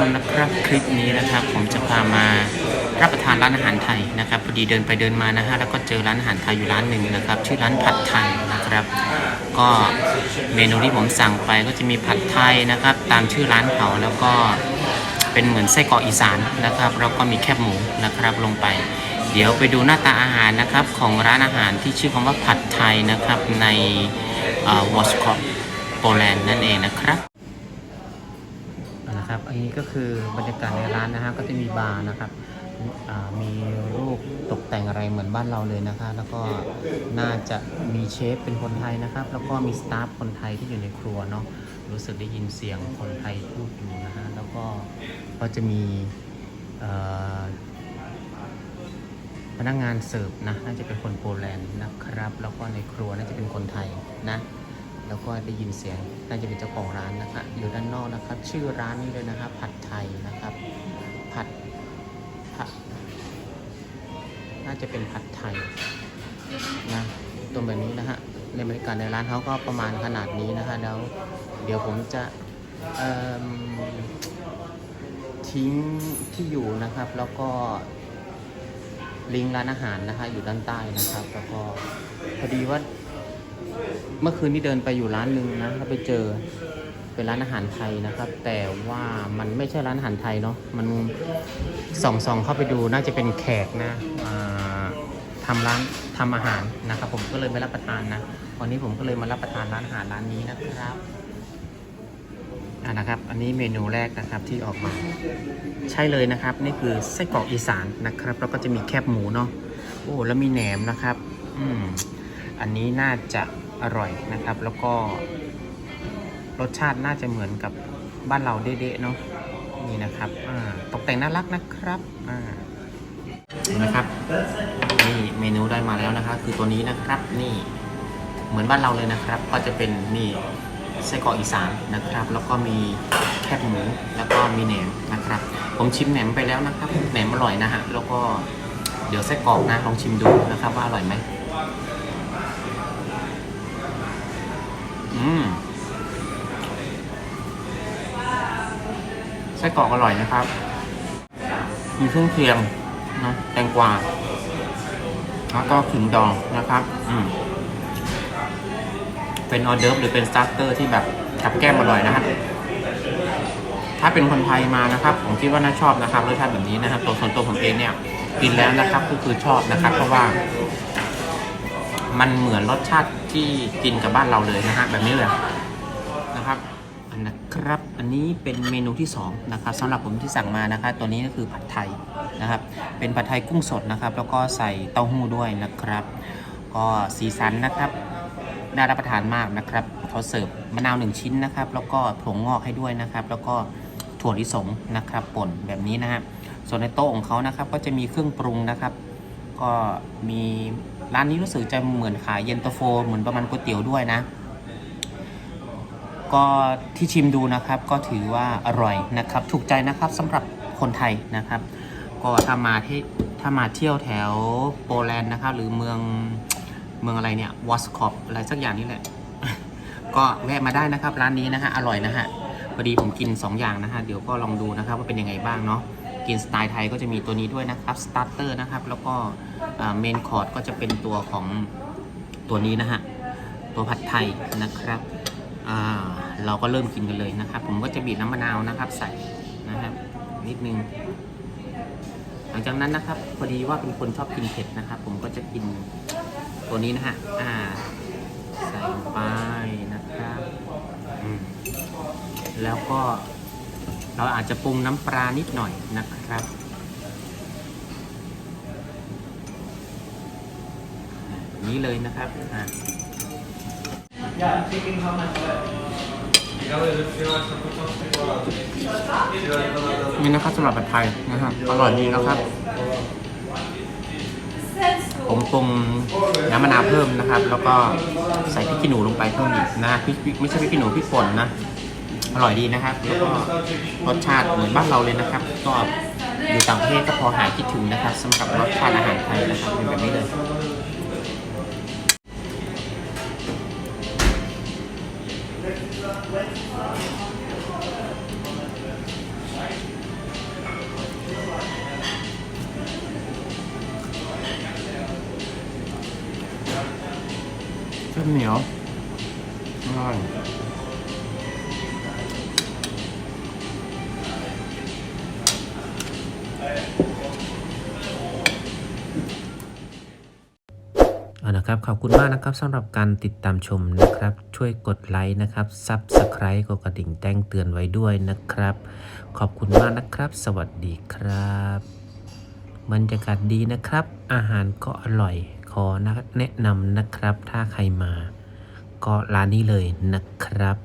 คนนะครับคลิปนี้นะครับผมจะพามารับประทานร้านอาหารไทยนะครับพอดีเดินไปเดินมานะฮะแล้วก็เจอร้านอาหารไทยอยู่ร้านหนึ่งนะครับ ชื่อร้านผัดไทยนะครับ ก็เมนูที่ผมสั่งไปก็จะมีผัดไทยนะครับ ตามชื่อร้านเขาแล้วก็เป็นเหมือนไส้กรอกอีสานนะครับแล้วก็มีแคบหมูนะครับลงไป เดี๋ยวไปดูหน้าตาอาหารนะครับของร้านอาหารที่ชื่อคำว่าผัดไทยนะครับในวอชคอปโปแลนด์นั่นเองนะครับ นะครับอันนี้ก็คือบรรยากาศในร้านนะฮะก็จะมีบาร์นะครับมีรูปตกแต่งอะไรเหมือนบ้านเราเลยนะคะ แล้วก็น่าจะมีเชฟเป็นคนไทยนะครับ แล้วก็มีสตาฟคนไทยที่อยู่ในครัวเนาะรู้สึกได้ยินเสียงคนไทยพูดอยู่นะฮะแล้วก็ก็จะมีพนักงานเสิร์ฟนะน่าจะเป็นคนโปแลนด์นะครับ แล้วก็ในครัวน่าจะเป็นคนไทยนะ แล้วก็ได้ยินเสียงน่าจะเป็นเจ้าของร้านนะครับอยู่ด้านนอกนะครับ ชื่อร้านนี้เลยนะครับผัดไทยนะครับ ผัดผัดน่าจะเป็นผัดไทยนะตัวแบบนี้นะฮะในบรรยากาศในร้านเขาก็ประมาณขนาดนี้นะฮะแล้ว เดี๋ยวผมจะทิ้งที่อยู่นะครับ แล้วก็ลิงก์ร้านอาหารนะคะอยู่ด้านใต้นะครับ แล้วก็พอดีว่า เมื่อคืนที่เดินไปอยู่ร้านหนึ่งนะแล้วไปเจอเป็นร้านอาหารไทยนะครับ แต่ว่ามันไม่ใช่ร้านอาหารไทยเนาะมันส่องส่องเข้าไปดูน่าจะเป็นแขกนะอ่าทำร้านทำอาหารนะครับ ผมก็เลยไม่รับประทานนะวันนี้ผมก็เลยมารับประทานร้านอาหารร้านนี้นะครับอ่านะครับ อันนี้เมนูแรกนะครับที่ออกมา ใช่เลยนะครับ นี่คือไส้กรอกอีสานนะครับ แล้วก็จะมีแคบหมูเนาะโอ้แล้วมีแหนมนะครับ อืม อันนี้น่าจะอร่อยนะครับ แล้วก็รสชาติน่าจะเหมือนกับบ้านเราเด๊ะๆเนาะนี่นะครับตกแต่งน่ารักนะครับนะครับ นี่เมนูได้มาแล้วนะครับ คือตัวนี้นะครับ นี่เหมือนบ้านเราเลยนะครับ ก็จะเป็นนี่ไส้กรอกอีสานนะครับ แล้วก็มีแคบหมูแล้วก็มีแหนมนะครับ ผมชิมแหนมไปแล้วนะครับแหนมอร่อยนะฮะแล้วก็เดี๋ยวไส้กรอกนะลองชิมดูนะครับ ว่าอร่อยไหม อืมไส้กรอกอร่อยนะครับ มีเครื่องเคียงนะแตงกวา แล้วก็ขิงดองนะครับ อืมเป็นออเดิร์ฟหรือเป็นสตาร์เตอร์ที่แบบกับแก้มอร่อยนะฮะถ้าเป็นคนไทยมานะครับ ผมคิดว่าน่าชอบนะครับรสชาติแบบนี้นะครับตัวส่วนตัวผมเองเนี่ยกินแล้วนะครับ ก็คือชอบนะครับ เพราะว่า มันเหมือนรสชาติที่กินกับบ้านเราเลยนะฮะแบบนี้เลยนะครับอันนะครับ อันนี้เป็นเมนูที่2นะครับสำหรับผมที่สั่งมานะครับตัวนี้ก็คือผัดไทยนะครับ เป็นผัดไทยกุ้งสดนะครับ แล้วก็ใส่เต้าหู้ด้วยนะครับ ก็สีสันนะครับน่ารับประทานมากนะครับเขาเสิร์ฟมะนาวหนึ่งชิ้นนะครับ แล้วก็ถั่วงอกให้ด้วยนะครับ แล้วก็ถั่วลิสงนะครับป่นแบบนี้นะฮะส่วนในโต๊ะของเขานะครับก็จะมีเครื่องปรุงนะครับ ก็มี ร้านนี้รู้สึกจะเหมือนขายเย็นตาโฟเหมือนประมาณก๋วยเตี๋ยวด้วยนะ ก็ที่ชิมดูนะครับก็ถือว่าอร่อยนะครับ ถูกใจนะครับสำหรับคนไทยนะครับ ก็ถ้ามาที่ถ้ามาเที่ยวแถวโปแลนด์นะครับหรือเมืองเมืองอะไรเนี่ยวอสคอปอะไรสักอย่างนี้แหละ ก็แวะมาได้นะครับ ร้านนี้นะฮะอร่อยนะฮะพอดีผมกิน 2 อย่างนะฮะเดี๋ยวก็ลองดูนะครับว่าเป็นยังไงบ้างเนาะ กินสไตล์ไทยก็จะมีตัวนี้ด้วยนะครับสตาร์เตอร์นะครับแล้วก็เมนคอร์ดก็จะเป็นตัวของตัวนี้นะฮะตัวผัดไทยนะครับเราก็เริ่มกินกันเลยนะครับ ผมก็จะบีบน้ำมะนาวนะครับใส่นะครับนิดนึง หลังจากนั้นนะครับพอดีว่าเป็นคนชอบกินเผ็ดนะครับ ผมก็จะกินตัวนี้นะฮะอ่าใส่ลงไปนะครับแล้วก็ เราอาจจะปรุงน้ำปลานิดหน่อยนะครับ นี้เลยนะครับอ่า Yeah, taking how much left? นี่นะครับสำหรับผัดไทยนะครับอร่อยดีนะครับ ผมปรุงน้ำมะนาวเพิ่มนะครับ แล้วก็ใส่พริกขี้หนูลงไปเพิ่มอีกนะพริกไม่ใช่พริกขี้หนูพริกป่นนะ อร่อยดีนะครับ แล้วก็รสชาติเหมือนบ้านเราเลยนะครับ ก็อยู่ต่างประเทศก็พอหายคิดถึงนะครับสำหรับรสชาติอาหารไทยนะครับเป็นแบบนี้เลยเส้นเหนียวอร่อย นะครับ ขอบคุณมากนะครับสำหรับการติดตามชมนะครับ ช่วยกดไลค์นะครับซับสไครต์กดกระดิ่งแจ้งเตือนไว้ด้วยนะครับ ขอบคุณมากนะครับ สวัสดีครับบรรยากาศดีนะครับ อาหารก็อร่อยขอแนะนำนะครับ ถ้าใครมา ก็ร้านนี้เลยนะครับ